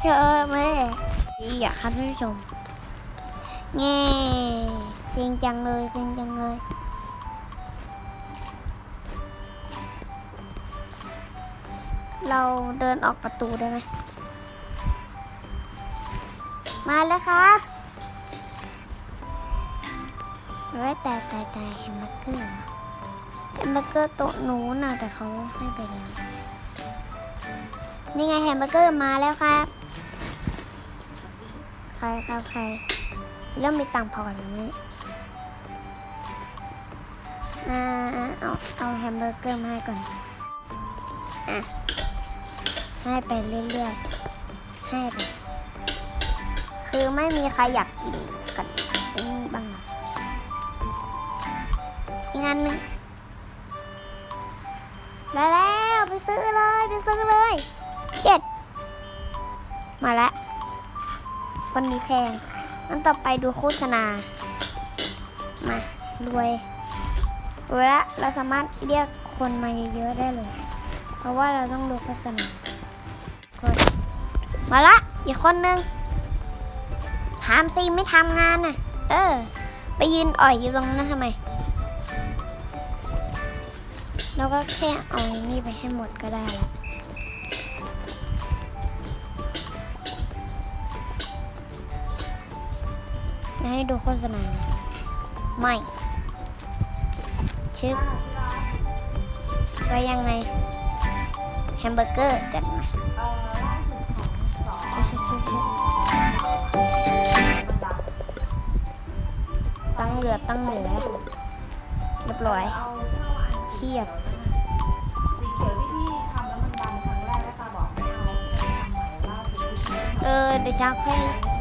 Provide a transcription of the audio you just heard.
เชอแม่ดีอะครับท่านผู้ชมแง่เซ็งจังเลยเซ็งจังเลยเราเดินออกประตูได้ไหม มาแล้วครับเฮ้แต่แต่แต่แฮมเบอร์เกอร์แฮมเบอร์เกอร์โต๊ะหนูนะแต่เขาให้ไปแล้ว นี่ไงแฮมเบอร์เกอร์มาแล้วครับ ใครครับใคร เริ่มมีตังค์พอแล้วนี่อ่าเอาเอาแฮมเบอร์เกอร์มาให้ก่อน อะ ให้ไปเรื่อยๆ ให้ไปคือไม่มีใครอยากกินกับไอ้นี่บ้างอีกงานหนึ่งได้แล้ว ไปซื้อเลย ไปซื้อเลย เจ็ด มาและ วันนี้แพงงั้นต่อไปดูโฆษณา มารวยรวยละเราสามารถเรียกคนมาเยอะๆได้เลย เพราะว่าเราต้องดูโฆษณากดมาละอีกคนนึงถามสิไม่ทำงานน่ะ เออ ไปยืนอ่อยอยู่ตรงนั้นทำไมเราก็แค่เอานี่ไปให้หมดก็ได้ละ ให้ดูโฆษณาไม่ชื่อก็ยังไงแฮมเบอร์เกอร์จัดมาตั้งเหลือตั้งเหนือเรียบร้อยเทียบเออเดี๋ยวจะค่อย